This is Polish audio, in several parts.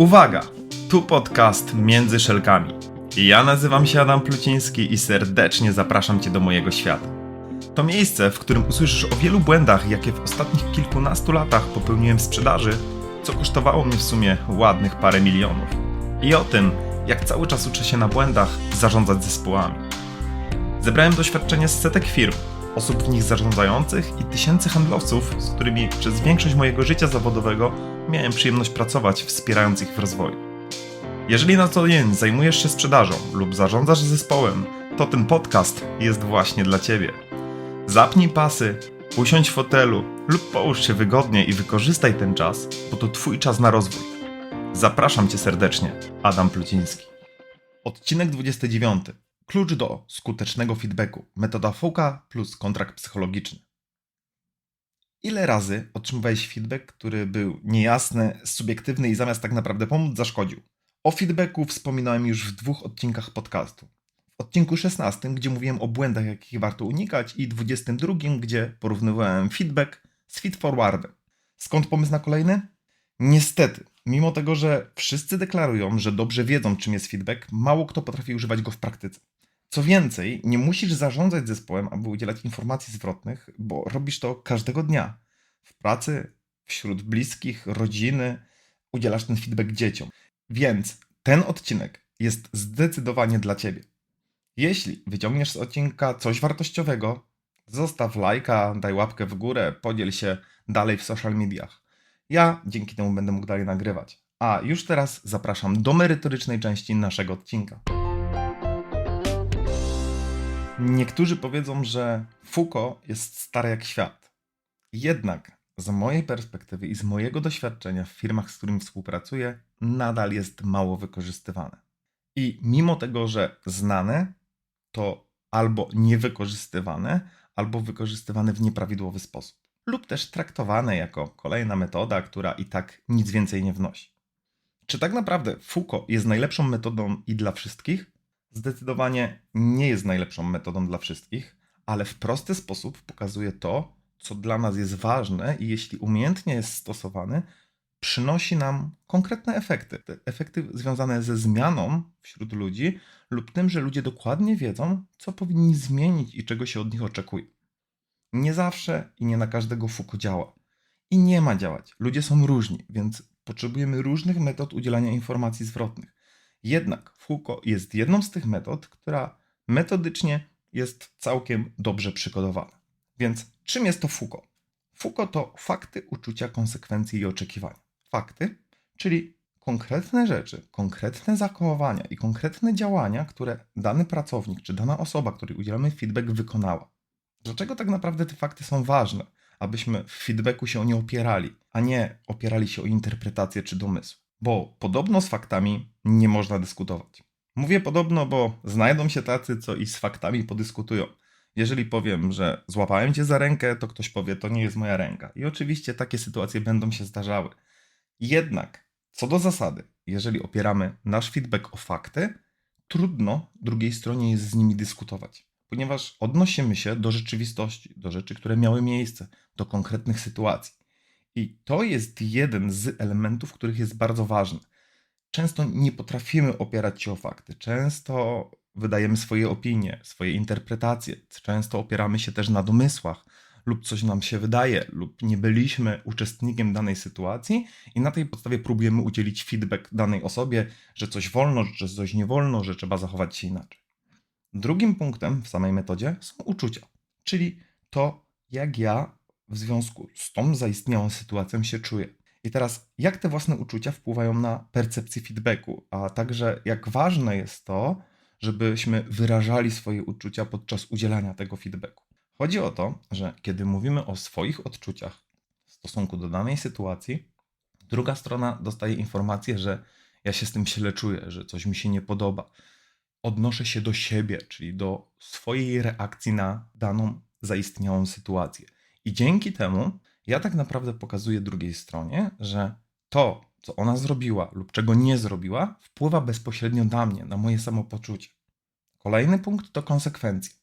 Uwaga! Tu podcast Między Szelkami. Ja nazywam się Adam Pluciński i serdecznie zapraszam Cię do mojego świata. To miejsce, w którym usłyszysz o wielu błędach, jakie w ostatnich kilkunastu latach popełniłem w sprzedaży, co kosztowało mnie w sumie ładnych parę milionów. I o tym, jak cały czas uczę się na błędach zarządzać zespołami. Zebrałem doświadczenie z setek firm, osób w nich zarządzających i tysięcy handlowców, z którymi przez większość mojego życia zawodowego miałem przyjemność pracować, wspierając ich w rozwoju. Jeżeli na co dzień zajmujesz się sprzedażą lub zarządzasz zespołem, to ten podcast jest właśnie dla Ciebie. Zapnij pasy, usiądź w fotelu lub połóż się wygodnie i wykorzystaj ten czas, bo to Twój czas na rozwój. Zapraszam Cię serdecznie, Adam Pluciński. Odcinek 29. Klucz do skutecznego feedbacku. Metoda FUKA plus kontrakt psychologiczny. Ile razy otrzymywałeś feedback, który był niejasny, subiektywny i zamiast tak naprawdę pomóc, zaszkodził? O feedbacku wspominałem już w dwóch odcinkach podcastu. W odcinku 16, gdzie mówiłem o błędach, jakich warto unikać, i 22, gdzie porównywałem feedback z feedforwardem. Skąd pomysł na kolejny? Niestety, mimo tego, że wszyscy deklarują, że dobrze wiedzą, czym jest feedback, mało kto potrafi używać go w praktyce. Co więcej, nie musisz zarządzać zespołem, aby udzielać informacji zwrotnych, bo robisz to każdego dnia. W pracy, wśród bliskich, rodziny, udzielasz ten feedback dzieciom. Więc ten odcinek jest zdecydowanie dla Ciebie. Jeśli wyciągniesz z odcinka coś wartościowego, zostaw lajka, daj łapkę w górę, podziel się dalej w social mediach. Ja dzięki temu będę mógł dalej nagrywać. A już teraz zapraszam do merytorycznej części naszego odcinka. Niektórzy powiedzą, że Foucault jest stary jak świat. Jednak z mojej perspektywy i z mojego doświadczenia w firmach, z którymi współpracuję, nadal jest mało wykorzystywane. I mimo tego, że znane, to albo niewykorzystywane, albo wykorzystywane w nieprawidłowy sposób. Lub też traktowane jako kolejna metoda, która i tak nic więcej nie wnosi. Czy tak naprawdę Foucault jest najlepszą metodą i dla wszystkich? Zdecydowanie nie jest najlepszą metodą dla wszystkich, ale w prosty sposób pokazuje to, co dla nas jest ważne i jeśli umiejętnie jest stosowany, przynosi nam konkretne efekty. Te efekty związane ze zmianą wśród ludzi lub tym, że ludzie dokładnie wiedzą, co powinni zmienić i czego się od nich oczekuje. Nie zawsze i nie na każdego fuku działa. I nie ma działać. Ludzie są różni, więc potrzebujemy różnych metod udzielania informacji zwrotnych. Jednak Foucault jest jedną z tych metod, która metodycznie jest całkiem dobrze przygotowana. Więc czym jest to Foucault? Foucault to fakty, uczucia, konsekwencje i oczekiwania. Fakty, czyli konkretne rzeczy, konkretne zachowania i konkretne działania, które dany pracownik czy dana osoba, której udzielamy feedback, wykonała. Dlaczego tak naprawdę te fakty są ważne? Abyśmy w feedbacku się o nie opierali, a nie opierali się o interpretację czy domysł. Bo podobno z faktami nie można dyskutować. Mówię podobno, bo znajdą się tacy, co i z faktami podyskutują. Jeżeli powiem, że złapałem cię za rękę, to ktoś powie, to nie jest moja ręka. I oczywiście takie sytuacje będą się zdarzały. Jednak, co do zasady, jeżeli opieramy nasz feedback o fakty, trudno drugiej stronie jest z nimi dyskutować, ponieważ odnosimy się do rzeczywistości, do rzeczy, które miały miejsce, do konkretnych sytuacji. I to jest jeden z elementów, których jest bardzo ważny. Często nie potrafimy opierać się o fakty, często wydajemy swoje opinie, swoje interpretacje, często opieramy się też na domysłach, lub coś nam się wydaje, lub nie byliśmy uczestnikiem danej sytuacji, i na tej podstawie próbujemy udzielić feedback danej osobie, że coś wolno, że coś nie wolno, że trzeba zachować się inaczej. Drugim punktem w samej metodzie są uczucia, czyli to, jak ja w związku z tą zaistniałą sytuacją się czuję. I teraz, jak te własne uczucia wpływają na percepcję feedbacku, a także jak ważne jest to, żebyśmy wyrażali swoje uczucia podczas udzielania tego feedbacku. Chodzi o to, że kiedy mówimy o swoich odczuciach w stosunku do danej sytuacji, druga strona dostaje informację, że ja się z tym źle czuję, że coś mi się nie podoba. Odnoszę się do siebie, czyli do swojej reakcji na daną zaistniałą sytuację. I dzięki temu ja tak naprawdę pokazuję drugiej stronie, że to, co ona zrobiła lub czego nie zrobiła, wpływa bezpośrednio na mnie, na moje samopoczucie. Kolejny punkt to konsekwencje,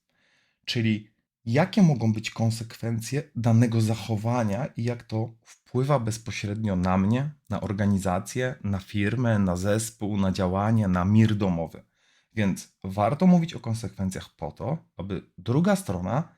czyli jakie mogą być konsekwencje danego zachowania i jak to wpływa bezpośrednio na mnie, na organizację, na firmę, na zespół, na działanie, na mir domowy. Więc warto mówić o konsekwencjach po to, aby druga strona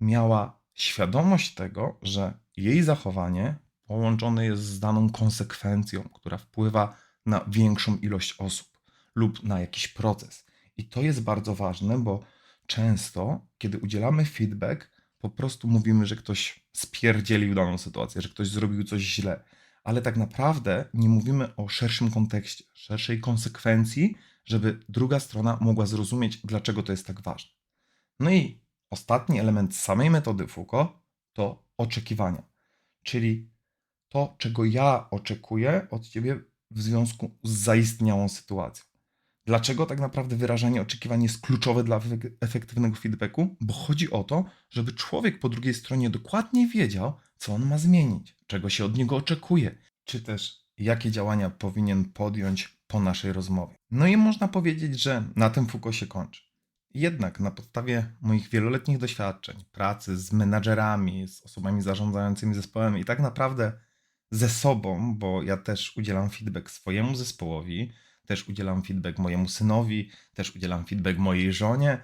miała świadomość tego, że jej zachowanie połączone jest z daną konsekwencją, która wpływa na większą ilość osób lub na jakiś proces. I to jest bardzo ważne, bo często, kiedy udzielamy feedback, po prostu mówimy, że ktoś spierdzielił daną sytuację, że ktoś zrobił coś źle, ale tak naprawdę nie mówimy o szerszym kontekście, szerszej konsekwencji, żeby druga strona mogła zrozumieć, dlaczego to jest tak ważne. No i ostatni element samej metody Foucault to oczekiwania, czyli to, czego ja oczekuję od ciebie w związku z zaistniałą sytuacją. Dlaczego tak naprawdę wyrażanie oczekiwań jest kluczowe dla efek- efektywnego feedbacku? Bo chodzi o to, żeby człowiek po drugiej stronie dokładnie wiedział, co on ma zmienić, czego się od niego oczekuje, czy też jakie działania powinien podjąć po naszej rozmowie. No i można powiedzieć, że na tym Foucault się kończy. Jednak na podstawie moich wieloletnich doświadczeń, pracy z menadżerami, z osobami zarządzającymi zespołem i tak naprawdę ze sobą, bo ja też udzielam feedback swojemu zespołowi, też udzielam feedback mojemu synowi, też udzielam feedback mojej żonie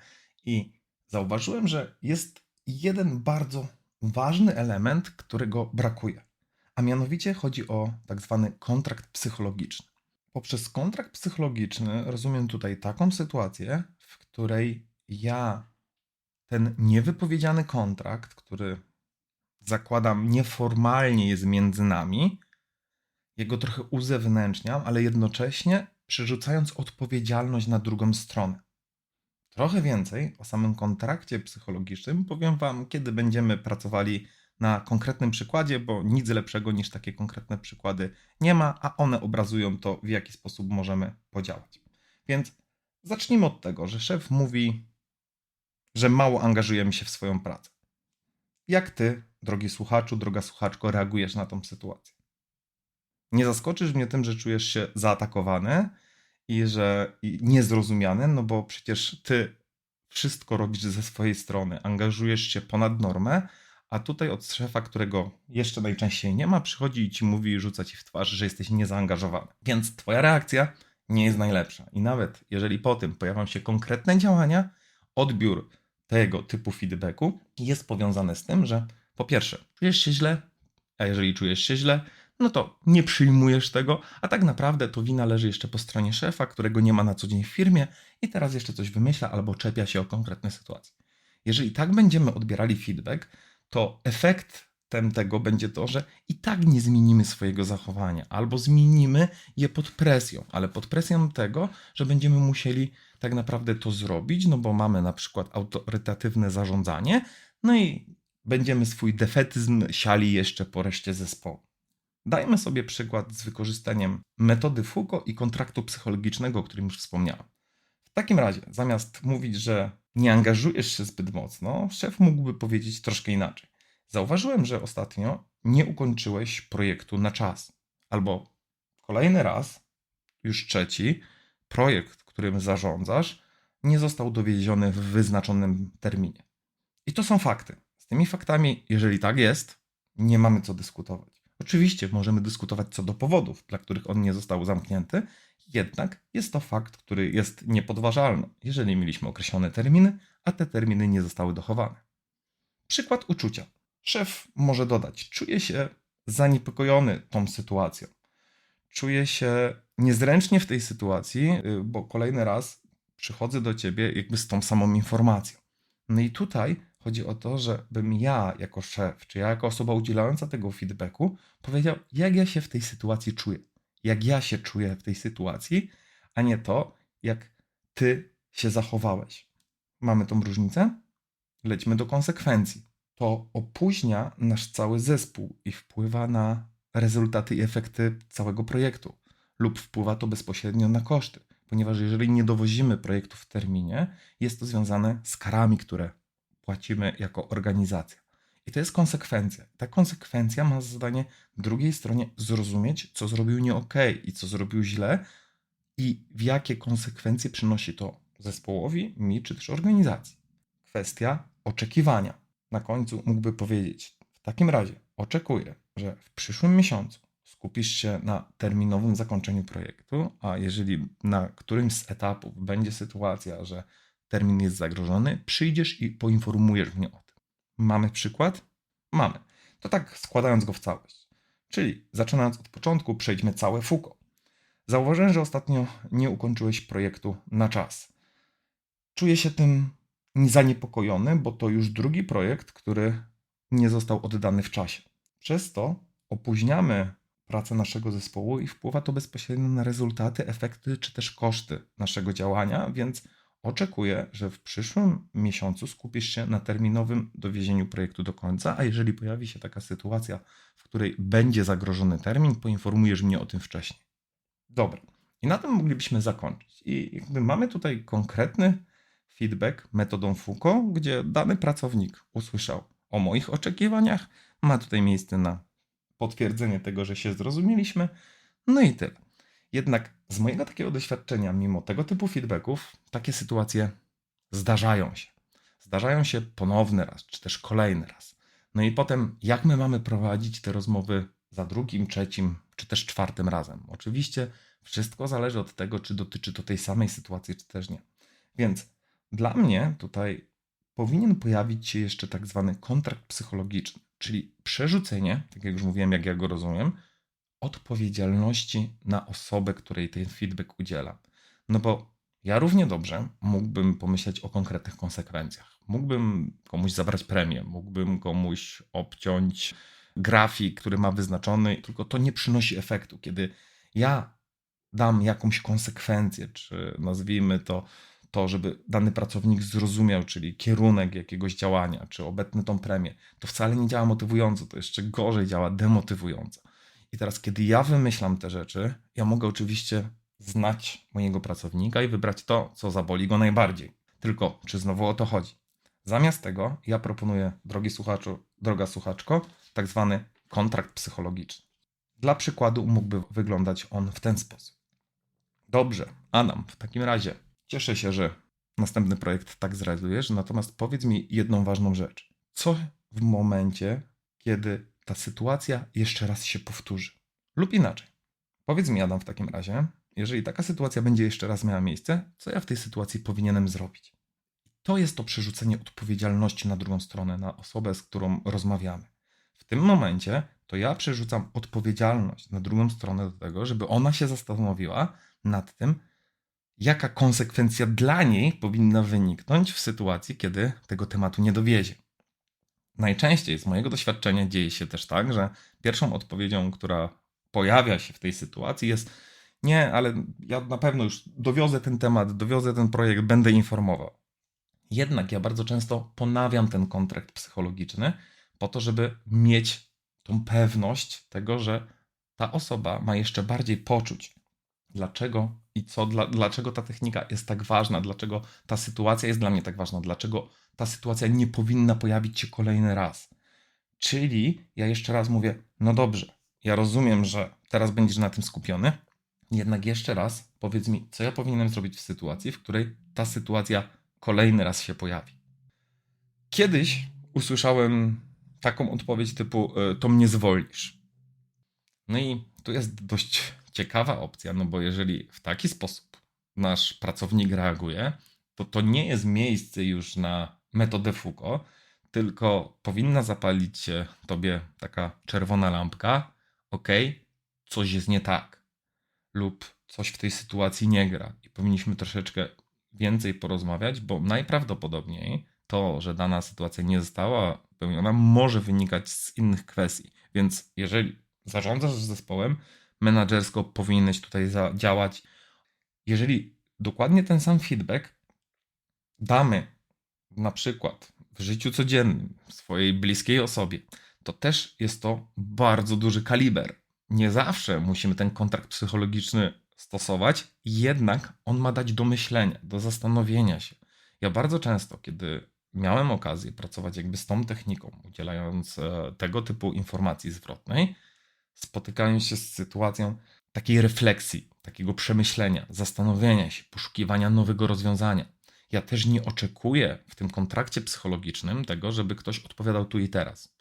i zauważyłem, że jest jeden bardzo ważny element, którego brakuje. A mianowicie chodzi o tak zwany kontrakt psychologiczny. Poprzez kontrakt psychologiczny rozumiem tutaj taką sytuację, w której ja ten niewypowiedziany kontrakt, który zakładam nieformalnie jest między nami, jego trochę uzewnętrzniam, ale jednocześnie przerzucając odpowiedzialność na drugą stronę. Trochę więcej o samym kontrakcie psychologicznym powiem Wam, kiedy będziemy pracowali na konkretnym przykładzie, bo nic lepszego niż takie konkretne przykłady nie ma, a one obrazują to, w jaki sposób możemy podziałać. Więc zacznijmy od tego, że szef mówi, że mało angażujemy się w swoją pracę. Jak ty, drogi słuchaczu, droga słuchaczko, reagujesz na tą sytuację? Nie zaskoczysz mnie tym, że czujesz się zaatakowany i że niezrozumiany, no bo przecież ty wszystko robisz ze swojej strony, angażujesz się ponad normę, a tutaj od szefa, którego jeszcze najczęściej nie ma, przychodzi i ci mówi i rzuca ci w twarz, że jesteś niezaangażowany. Więc twoja reakcja nie jest najlepsza. I nawet jeżeli po tym pojawią się konkretne działania, odbiór tego typu feedbacku jest powiązany z tym, że po pierwsze, czujesz się źle, a jeżeli czujesz się źle, no to nie przyjmujesz tego, a tak naprawdę to wina leży jeszcze po stronie szefa, którego nie ma na co dzień w firmie i teraz jeszcze coś wymyśla albo czepia się o konkretne sytuacje. Jeżeli tak będziemy odbierali feedback, to efektem tego będzie to, że i tak nie zmienimy swojego zachowania, albo zmienimy je pod presją, ale pod presją tego, że będziemy musieli tak naprawdę to zrobić, no bo mamy na przykład autorytatywne zarządzanie, no i będziemy swój defetyzm siali jeszcze po reszcie zespołu. Dajmy sobie przykład z wykorzystaniem metody Foucault i kontraktu psychologicznego, o którym już wspomniałem. W takim razie, zamiast mówić, że nie angażujesz się zbyt mocno, szef mógłby powiedzieć troszkę inaczej. Zauważyłem, że ostatnio nie ukończyłeś projektu na czas. Albo kolejny raz, już trzeci, projekt, którym zarządzasz, nie został dowieziony w wyznaczonym terminie. I to są fakty. Z tymi faktami, jeżeli tak jest, nie mamy co dyskutować. Oczywiście możemy dyskutować co do powodów, dla których on nie został zamknięty, jednak jest to fakt, który jest niepodważalny, jeżeli mieliśmy określone terminy, a te terminy nie zostały dochowane. Przykład uczucia. Szef może dodać: Czuję się zaniepokojony tą sytuacją. Czuję się niezręcznie w tej sytuacji, y, bo kolejny raz przychodzę do ciebie jakby z tą samą informacją. No i tutaj chodzi o to, żebym ja jako szef, czy ja jako osoba udzielająca tego feedbacku powiedział, jak ja się w tej sytuacji czuję. Jak ja się czuję w tej sytuacji, a nie to, jak ty się zachowałeś. Mamy tą różnicę? Lećmy do konsekwencji. To opóźnia nasz cały zespół i wpływa na rezultaty i efekty całego projektu, lub wpływa to bezpośrednio na koszty, ponieważ jeżeli nie dowozimy projektu w terminie, jest to związane z karami, które płacimy jako organizacja. I to jest konsekwencja. Ta konsekwencja ma za zadanie drugiej stronie zrozumieć, co zrobił nie i co zrobił źle, i w jakie konsekwencje przynosi to zespołowi, mi czy też organizacji. Kwestia oczekiwania. Na końcu mógłby powiedzieć: W takim razie oczekuję, że w przyszłym miesiącu skupisz się na terminowym zakończeniu projektu, a jeżeli na którymś z etapów będzie sytuacja, że termin jest zagrożony, przyjdziesz i poinformujesz mnie o tym. Mamy przykład? Mamy. To tak składając go w całość. Czyli zaczynając od początku, przejdźmy całe Fuko. Zauważyłem, że ostatnio nie ukończyłeś projektu na czas. Czuję się tym zaniepokojony, bo to już drugi projekt, który nie został oddany w czasie. Przez to opóźniamy pracę naszego zespołu i wpływa to bezpośrednio na rezultaty, efekty czy też koszty naszego działania, więc oczekuję, że w przyszłym miesiącu skupisz się na terminowym dowiezieniu projektu do końca, a jeżeli pojawi się taka sytuacja, w której będzie zagrożony termin, poinformujesz mnie o tym wcześniej. Dobra. I na tym moglibyśmy zakończyć. I jakby mamy tutaj konkretny feedback metodą Foucault, gdzie dany pracownik usłyszał o moich oczekiwaniach, ma tutaj miejsce na potwierdzenie tego, że się zrozumieliśmy, no i tyle. Jednak z mojego takiego doświadczenia, mimo tego typu feedbacków, takie sytuacje zdarzają się. Zdarzają się ponowny raz, czy też kolejny raz. No i potem, jak my mamy prowadzić te rozmowy za drugim, trzecim, czy też czwartym razem? Oczywiście wszystko zależy od tego, czy dotyczy to tej samej sytuacji, czy też nie. Więc dla mnie tutaj powinien pojawić się jeszcze tak zwany kontrakt psychologiczny, czyli przerzucenie, tak jak już mówiłem, jak ja go rozumiem, odpowiedzialności na osobę, której ten feedback udziela. No bo ja równie dobrze mógłbym pomyśleć o konkretnych konsekwencjach. Mógłbym komuś zabrać premię, mógłbym komuś obciąć grafik, który ma wyznaczony, tylko to nie przynosi efektu. Kiedy ja dam jakąś konsekwencję, czy nazwijmy to to, żeby dany pracownik zrozumiał, czyli kierunek jakiegoś działania, czy obetnę tą premię, to wcale nie działa motywująco, to jeszcze gorzej działa demotywująco. I teraz, kiedy ja wymyślam te rzeczy, ja mogę oczywiście znać mojego pracownika i wybrać to, co zaboli go najbardziej. Tylko, czy znowu o to chodzi? Zamiast tego, ja proponuję, drogi słuchaczu, droga słuchaczko, tak zwany kontrakt psychologiczny. Dla przykładu mógłby wyglądać on w ten sposób. Dobrze, Adam, w takim razie cieszę się, że następny projekt tak zrealizujesz, natomiast powiedz mi jedną ważną rzecz. Co w momencie, kiedy ta sytuacja jeszcze raz się powtórzy. Lub inaczej. Powiedz mi, Adam, w takim razie, jeżeli taka sytuacja będzie jeszcze raz miała miejsce, co ja w tej sytuacji powinienem zrobić? To jest to przerzucenie odpowiedzialności na drugą stronę, na osobę, z którą rozmawiamy. W tym momencie to ja przerzucam odpowiedzialność na drugą stronę do tego, żeby ona się zastanowiła nad tym, jaka konsekwencja dla niej powinna wyniknąć w sytuacji, kiedy tego tematu nie dowiezie. Najczęściej z mojego doświadczenia dzieje się też tak, że pierwszą odpowiedzią, która pojawia się w tej sytuacji jest nie, ale ja na pewno już dowiozę ten temat, dowiozę ten projekt, będę informował. Jednak ja bardzo często ponawiam ten kontrakt psychologiczny po to, żeby mieć tą pewność tego, że ta osoba ma jeszcze bardziej poczuć, dlaczego i co, dla, dlaczego ta technika jest tak ważna, dlaczego ta sytuacja jest dla mnie tak ważna, dlaczego ta sytuacja nie powinna pojawić się kolejny raz. Czyli ja jeszcze raz mówię, no dobrze, ja rozumiem, że teraz będziesz na tym skupiony, jednak jeszcze raz powiedz mi, co ja powinienem zrobić w sytuacji, w której ta sytuacja kolejny raz się pojawi. Kiedyś usłyszałem taką odpowiedź typu: e, To mnie zwolnisz. No i tu jest dość ciekawa opcja, no bo jeżeli w taki sposób nasz pracownik reaguje, to to nie jest miejsce już na metodę Foucault, tylko powinna zapalić się tobie taka czerwona lampka, ok, coś jest nie tak, lub coś w tej sytuacji nie gra i powinniśmy troszeczkę więcej porozmawiać, bo najprawdopodobniej to, że dana sytuacja nie została pełniona, może wynikać z innych kwestii. Więc jeżeli zarządzasz zespołem, menadżersko powinieneś tutaj działać. Jeżeli dokładnie ten sam feedback damy na przykład w życiu codziennym swojej bliskiej osobie, to też jest to bardzo duży kaliber. Nie zawsze musimy ten kontrakt psychologiczny stosować, jednak on ma dać do myślenia, do zastanowienia się. Ja bardzo często, kiedy miałem okazję pracować jakby z tą techniką, udzielając e, tego typu informacji zwrotnej, spotykałem się z sytuacją takiej refleksji, takiego przemyślenia, zastanowienia się, poszukiwania nowego rozwiązania. Ja też nie oczekuję w tym kontrakcie psychologicznym tego, żeby ktoś odpowiadał tu i teraz.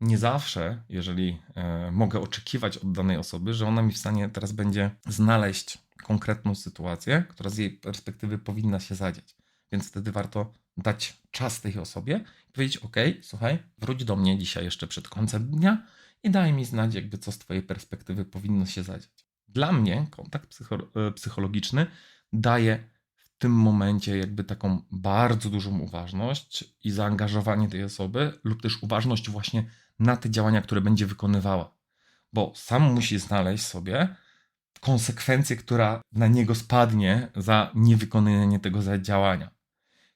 nie zawsze, jeżeli e, mogę oczekiwać od danej osoby, że ona mi w stanie teraz będzie znaleźć konkretną sytuację, która z jej perspektywy powinna się zadziać. Więc wtedy warto dać czas tej osobie i powiedzieć: OK, słuchaj, wróć do mnie dzisiaj jeszcze przed końcem dnia i daj mi znać, jakby co z Twojej perspektywy powinno się zadziać. Dla mnie kontakt e, psychologiczny daje w tym momencie jakby taką bardzo dużą uważność i zaangażowanie tej osoby, lub też uważność właśnie na te działania, które będzie wykonywała. Bo sam musi znaleźć sobie konsekwencję, która na niego spadnie za niewykonanie tego działania.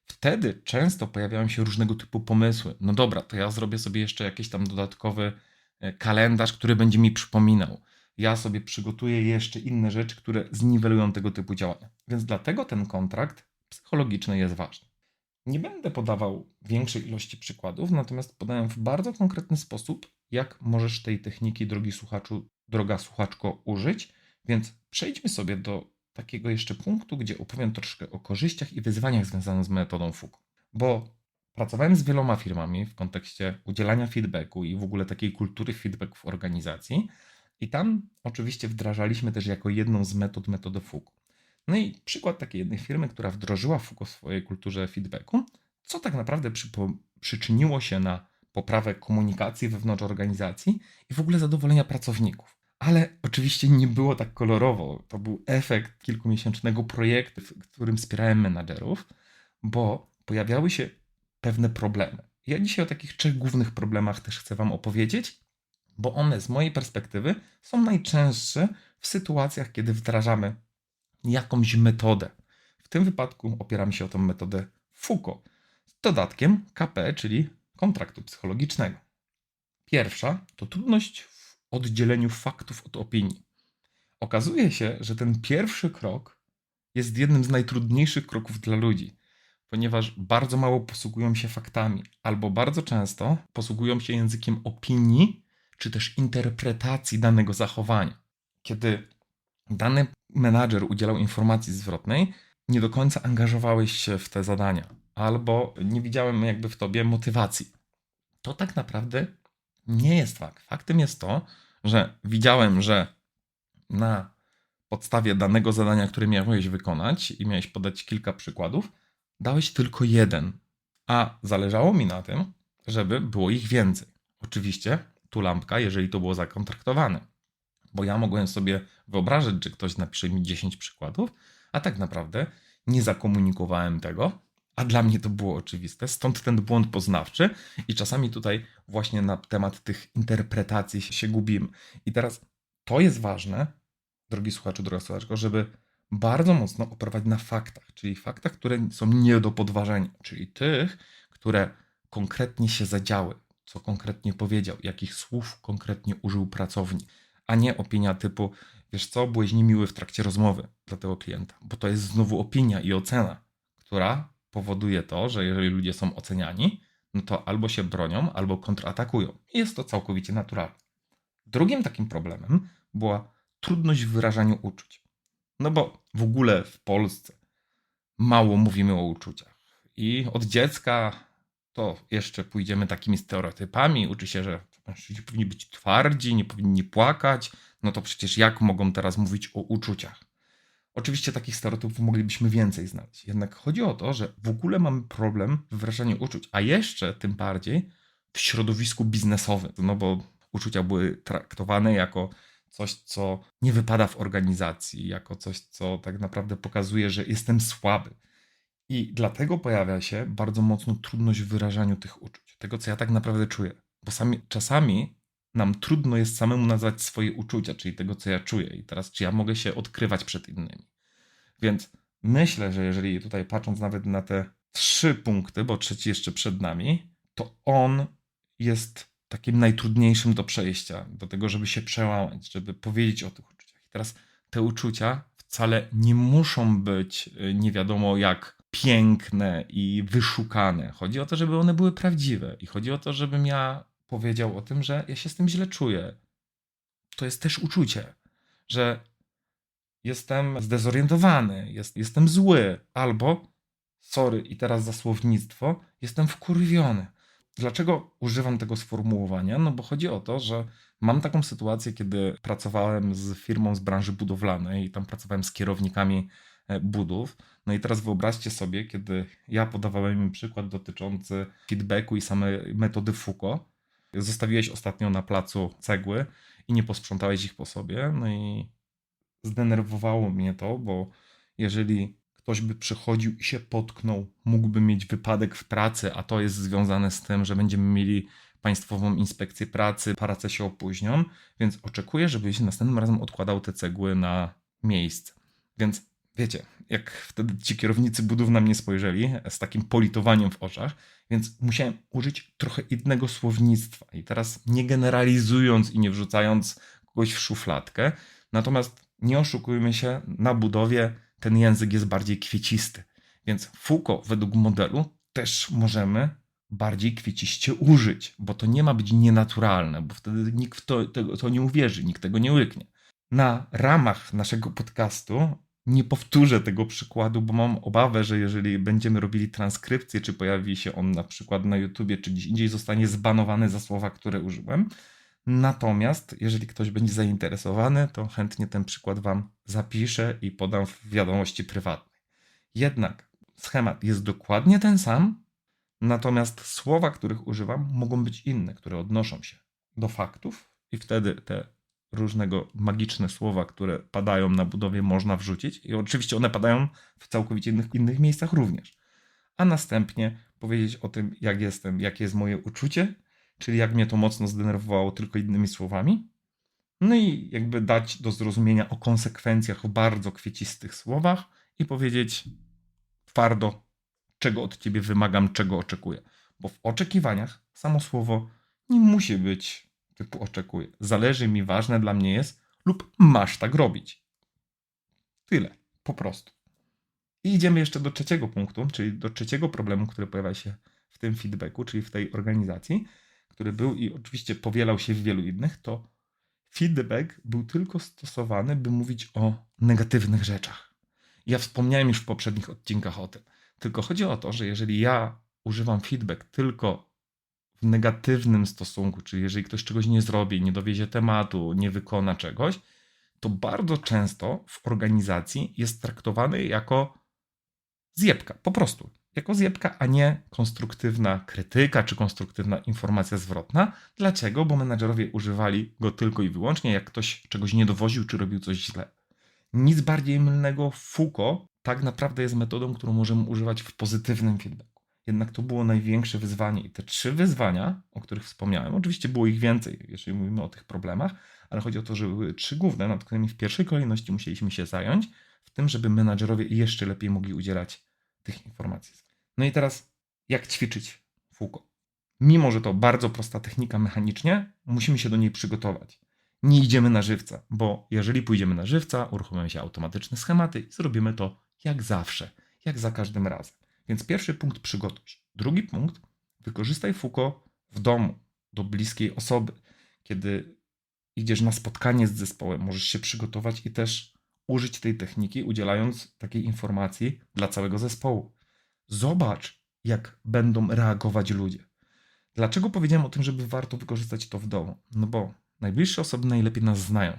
Wtedy często pojawiają się różnego typu pomysły. No dobra, to ja zrobię sobie jeszcze jakiś tam dodatkowy kalendarz, który będzie mi przypominał. Ja sobie przygotuję jeszcze inne rzeczy, które zniwelują tego typu działania. Więc dlatego ten kontrakt psychologiczny jest ważny. Nie będę podawał większej ilości przykładów, natomiast podałem w bardzo konkretny sposób, jak możesz tej techniki, drogi słuchaczu, droga słuchaczko, użyć. Więc przejdźmy sobie do takiego jeszcze punktu, gdzie opowiem troszkę o korzyściach i wyzwaniach związanych z metodą FUK. Bo pracowałem z wieloma firmami w kontekście udzielania feedbacku i w ogóle takiej kultury feedback w organizacji. I tam oczywiście wdrażaliśmy też jako jedną z metod metodę FUK. No i przykład takiej jednej firmy, która wdrożyła FUKO w swojej kulturze feedbacku, co tak naprawdę przyczyniło się na poprawę komunikacji wewnątrz organizacji i w ogóle zadowolenia pracowników. Ale oczywiście nie było tak kolorowo. To był efekt kilkumiesięcznego projektu, w którym wspierałem menadżerów, bo pojawiały się pewne problemy. Ja dzisiaj o takich trzech głównych problemach też chcę Wam opowiedzieć, bo one z mojej perspektywy są najczęstsze w sytuacjach, kiedy wdrażamy jakąś metodę. W tym wypadku opieram się o tę metodę FUKO z dodatkiem KP, czyli kontraktu psychologicznego. Pierwsza to trudność w oddzieleniu faktów od opinii. Okazuje się, że ten pierwszy krok jest jednym z najtrudniejszych kroków dla ludzi, ponieważ bardzo mało posługują się faktami, albo bardzo często posługują się językiem opinii, czy też interpretacji danego zachowania. Kiedy dany menadżer udzielał informacji zwrotnej, nie do końca angażowałeś się w te zadania, albo nie widziałem jakby w tobie motywacji. To tak naprawdę nie jest fakt. Faktem jest to, że widziałem, że na podstawie danego zadania, które miałeś wykonać i miałeś podać kilka przykładów, dałeś tylko jeden, a zależało mi na tym, żeby było ich więcej. Oczywiście tu lampka, jeżeli to było zakontraktowane, bo ja mogłem sobie wyobrazić, że ktoś napisze mi 10 przykładów, a tak naprawdę nie zakomunikowałem tego, a dla mnie to było oczywiste, stąd ten błąd poznawczy i czasami tutaj właśnie na temat tych interpretacji się, gubimy. I teraz to jest ważne, drogi słuchaczu, droga słuchaczko, żeby bardzo mocno operować na faktach, czyli faktach, które są nie do podważenia, czyli tych, które konkretnie się zadziały, co konkretnie powiedział, jakich słów konkretnie użył pracownik, a nie opinia typu, wiesz co, byłeś niemiły w trakcie rozmowy dla tego klienta, bo to jest znowu opinia i ocena, która powoduje to, że jeżeli ludzie są oceniani, no to albo się bronią, albo kontratakują. Jest to całkowicie naturalne. Drugim takim problemem była trudność w wyrażaniu uczuć. No bo w ogóle w Polsce mało mówimy o uczuciach. I od dziecka to jeszcze pójdziemy takimi stereotypami. Uczy się, że mężczyźni powinni być twardzi, nie powinni płakać. No to przecież jak mogą teraz mówić o uczuciach? Oczywiście takich stereotypów moglibyśmy więcej znaleźć. Jednak chodzi o to, że w ogóle mamy problem w wyrażaniu uczuć, a jeszcze tym bardziej w środowisku biznesowym, no bo uczucia były traktowane jako coś, co nie wypada w organizacji, jako coś, co tak naprawdę pokazuje, że jestem słaby. I dlatego pojawia się bardzo mocno trudność w wyrażaniu tych uczuć, tego, co ja tak naprawdę czuję. Bo sami, czasami nam trudno jest samemu nazwać swoje uczucia, czyli tego, co ja czuję. I teraz, czy ja mogę się odkrywać przed innymi. Więc myślę, że jeżeli tutaj patrząc nawet na te trzy punkty, bo trzeci jeszcze przed nami, to on jest takim najtrudniejszym do przejścia, do tego, żeby się przełamać, żeby powiedzieć o tych uczuciach. I teraz te uczucia wcale nie muszą być y, nie wiadomo jak piękne i wyszukane. Chodzi o to, żeby one były prawdziwe i chodzi o to, żebym ja powiedział o tym, że ja się z tym źle czuję. To jest też uczucie, że jestem zdezorientowany, jest, jestem zły, albo, sorry, i teraz za słownictwo, jestem wkurwiony. Dlaczego używam tego sformułowania? No bo chodzi o to, że mam taką sytuację, kiedy pracowałem z firmą z branży budowlanej i tam pracowałem z kierownikami e, budów. No i teraz wyobraźcie sobie, kiedy ja podawałem im przykład dotyczący feedbacku i samej metody Foucault. Zostawiłeś ostatnio na placu cegły i nie posprzątałeś ich po sobie. No i zdenerwowało mnie to, bo jeżeli ktoś by przychodził i się potknął, mógłby mieć wypadek w pracy, a to jest związane z tym, że będziemy mieli Państwową Inspekcję Pracy, prace się opóźnią, więc oczekuję, żebyś następnym razem odkładał te cegły na miejsce. Więc wiecie, jak wtedy ci kierownicy budów na mnie spojrzeli z takim politowaniem w oczach, więc musiałem użyć trochę innego słownictwa. I teraz nie generalizując i nie wrzucając kogoś w szufladkę, natomiast nie oszukujmy się, na budowie ten język jest bardziej kwiecisty. Więc Foucault według modelu też możemy bardziej kwieciście użyć, bo to nie ma być nienaturalne, bo wtedy nikt to, tego, to nie uwierzy, nikt tego nie łyknie. Na ramach naszego podcastu nie powtórzę tego przykładu, bo mam obawę, że jeżeli będziemy robili transkrypcję, czy pojawi się on na przykład na YouTubie, czy gdzieś indziej, zostanie zbanowany za słowa, które użyłem. Natomiast, jeżeli ktoś będzie zainteresowany, to chętnie ten przykład Wam zapiszę i podam w wiadomości prywatnej. Jednak schemat jest dokładnie ten sam, natomiast słowa, których używam, mogą być inne, które odnoszą się do faktów, i wtedy te różnego magiczne słowa, które padają na budowie, można wrzucić. I oczywiście one padają w całkowicie innych, innych miejscach również. A następnie powiedzieć o tym, jak jestem, jakie jest moje uczucie, czyli jak mnie to mocno zdenerwowało tylko innymi słowami. No i jakby dać do zrozumienia o konsekwencjach w bardzo kwiecistych słowach i powiedzieć twardo, czego od ciebie wymagam, czego oczekuję. Bo w oczekiwaniach samo słowo nie musi być typu oczekuję. Zależy mi, ważne dla mnie jest, lub masz tak robić. Tyle, po prostu. I idziemy jeszcze do trzeciego punktu, czyli do trzeciego problemu, który pojawia się w tym feedbacku, czyli w tej organizacji, który był i oczywiście powielał się w wielu innych, to feedback był tylko stosowany, by mówić o negatywnych rzeczach. Ja wspomniałem już w poprzednich odcinkach o tym. Tylko chodzi o to, że jeżeli ja używam feedback tylko w negatywnym stosunku, czyli jeżeli ktoś czegoś nie zrobi, nie dowiezie tematu, nie wykona czegoś, to bardzo często w organizacji jest traktowany jako zjebka, po prostu. Jako zjebka, a nie konstruktywna krytyka czy konstruktywna informacja zwrotna. Dlaczego? Bo menadżerowie używali go tylko i wyłącznie, jak ktoś czegoś nie dowoził czy robił coś źle. Nic bardziej mylnego. Foucault tak naprawdę jest metodą, którą możemy używać w pozytywnym feedbacku. Jednak to było największe wyzwanie i te trzy wyzwania, o których wspomniałem, oczywiście było ich więcej, jeżeli mówimy o tych problemach, ale chodzi o to, że były trzy główne, nad którymi w pierwszej kolejności musieliśmy się zająć, w tym, żeby menadżerowie jeszcze lepiej mogli udzielać tych informacji. No i teraz, jak ćwiczyć Foucault? Mimo, że to bardzo prosta technika mechanicznie, musimy się do niej przygotować. Nie idziemy na żywca, bo jeżeli pójdziemy na żywca, uruchomią się automatyczne schematy i zrobimy to jak zawsze, jak za każdym razem. Więc pierwszy punkt przygotuj się. Drugi punkt, wykorzystaj Foucault w domu, do bliskiej osoby. Kiedy idziesz na spotkanie z zespołem, możesz się przygotować i też użyć tej techniki, udzielając takiej informacji dla całego zespołu. Zobacz, jak będą reagować ludzie. Dlaczego powiedziałem o tym, żeby warto wykorzystać to w domu? No bo najbliższe osoby najlepiej nas znają.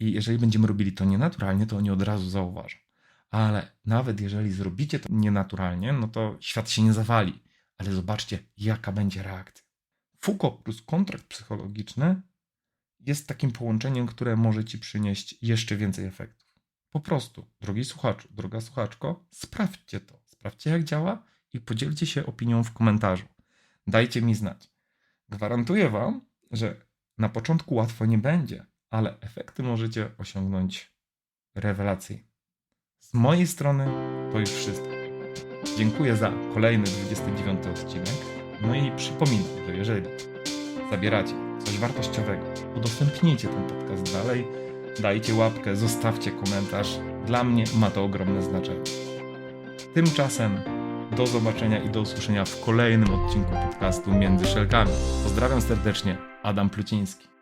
I jeżeli będziemy robili to nienaturalnie, to oni od razu zauważą. Ale nawet jeżeli zrobicie to nienaturalnie, no to świat się nie zawali. Ale zobaczcie, jaka będzie reakcja. Foucault plus kontrakt psychologiczny jest takim połączeniem, które może ci przynieść jeszcze więcej efektów. Po prostu, drogi słuchaczu, droga słuchaczko, sprawdźcie to. Sprawdźcie, jak działa i podzielcie się opinią w komentarzu. Dajcie mi znać. Gwarantuję Wam, że na początku łatwo nie będzie, ale efekty możecie osiągnąć rewelacyjnie. Z mojej strony to już wszystko. Dziękuję za kolejny 29 odcinek. No i przypominam, że jeżeli zabieracie coś wartościowego, udostępnijcie ten podcast dalej, dajcie łapkę, zostawcie komentarz. Dla mnie ma to ogromne znaczenie. Tymczasem do zobaczenia i do usłyszenia w kolejnym odcinku podcastu Między Szelkami. Pozdrawiam serdecznie, Adam Pluciński.